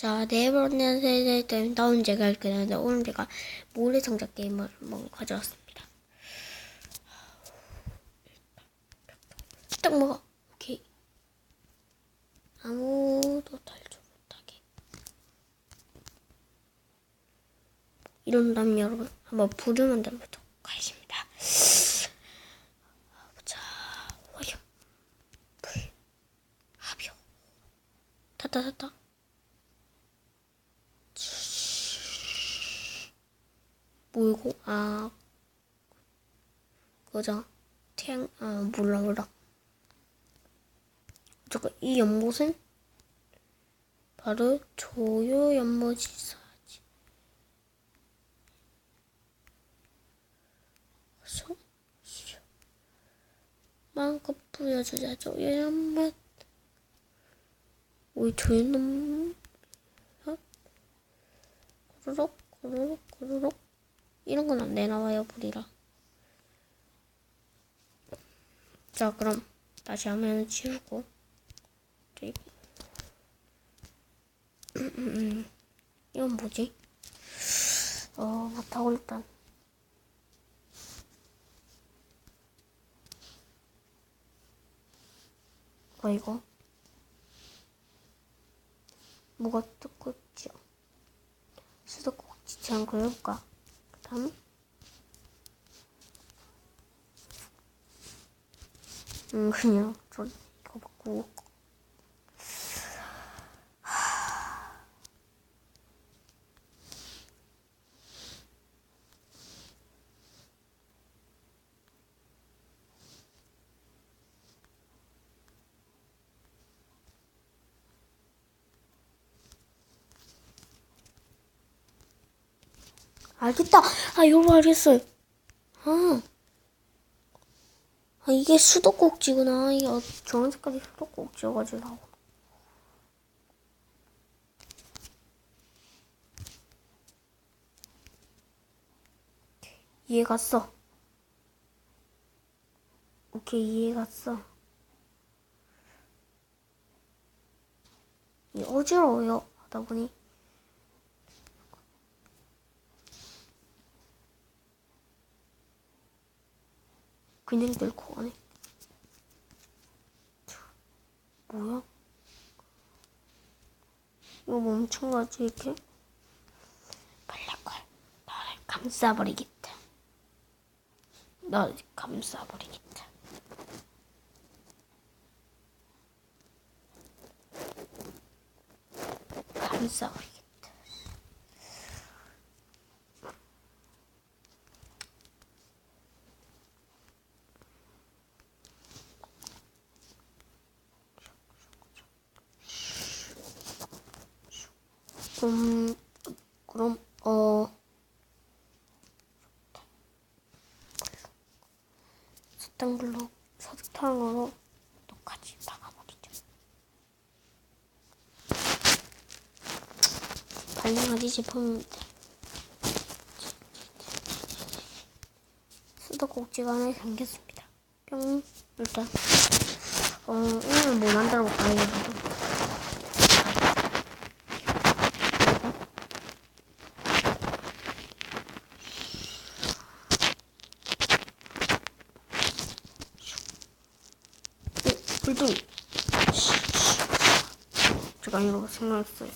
자, 네 번째 세대 다운 제가 할 거는데 오늘 제가 모래상자 게임을 한번 가져왔습니다. 딱 먹어. 오케이. 아무도 탈출 못하게. 이런다면 여러분 한번 불을 만들어 보도록 하겠습니다. 자, 화염, 불, 합요. 탔다 탔다. 뭐이고? 아, 그거죠. 태양, 아, 몰라, 몰라. 잠깐, 이 연못은 바로 조요 연못이사지. 마음껏 보여주자, 조요 연못. 우리 조요 연못. 고르륵, 고르륵, 고르륵. 이런 건 안 내나와요, 불이라. 자, 그럼 다시 화면을. 저기. 이건 뭐지? 어, 못하고 일단. 뭐 이거? 뭐가 뜨고 있죠? 수도꼭지 참 그럴까? 그 다음 음 그냥 저 이거 받고 알겠다. 아, 이거 알겠어요. 아. 아, 이게 수도꼭지구나. 이게 어- 저런 색깔이 수도꼭지여가지고 나오고. 이해 갔어. 오케이, 이해 갔어. 이 어지러워요. 하다 보니. 그냥 들고 가네. 뭐야? 이거 멈춘 거지, 이렇게? 블랙홀, 너를 감싸버리겠다. 너를 감싸버리겠다. 감싸버리겠다. 음, 그럼, 어, 석탄불로, 석탄으로 똑같이 박아버리죠. 싶으면 돼. 수도꼭지가 하나 생겼습니다. 뿅, 일단, 어, 오늘 뭐 만들어 볼까요, 여러분? 불똥이. 제가 이러고 생각했어요.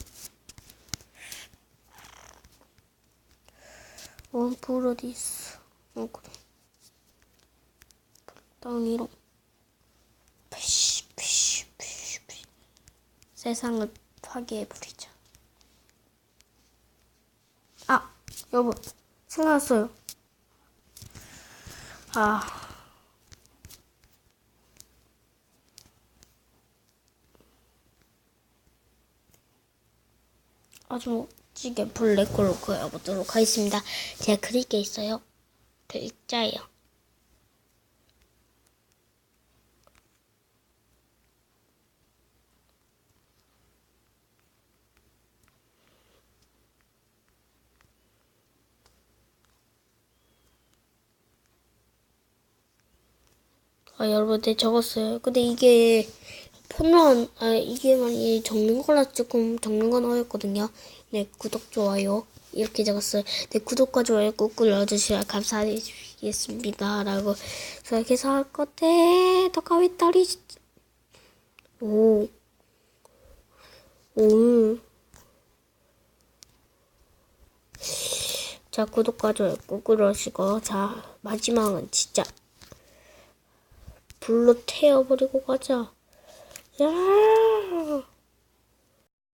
원풀 어디 있어? 어 그래. 불덩이로. 피쉬 피쉬 피쉬 피쉬. 세상을 파괴해 버리자. 아 여러분 생각났어요. 아. 아주 멋지게 블랙홀로 그려보도록 하겠습니다. 제가 그릴 게 있어요. 글자예요. 아, 여러분들 적었어요. 근데 이게 폰은 아 이게 많이 적는 거라 조금 적는 건 어렵거든요. 네 구독 좋아요 이렇게 적었어요. 네 구독과 좋아요 꾹 눌러주시면 감사드리겠습니다.라고 저 이렇게 할 건데 더가위 딸이 오 오. 자 구독과 좋아요 꾹 눌러주시고 자 마지막은 진짜 불로 태워버리고 가자. 야!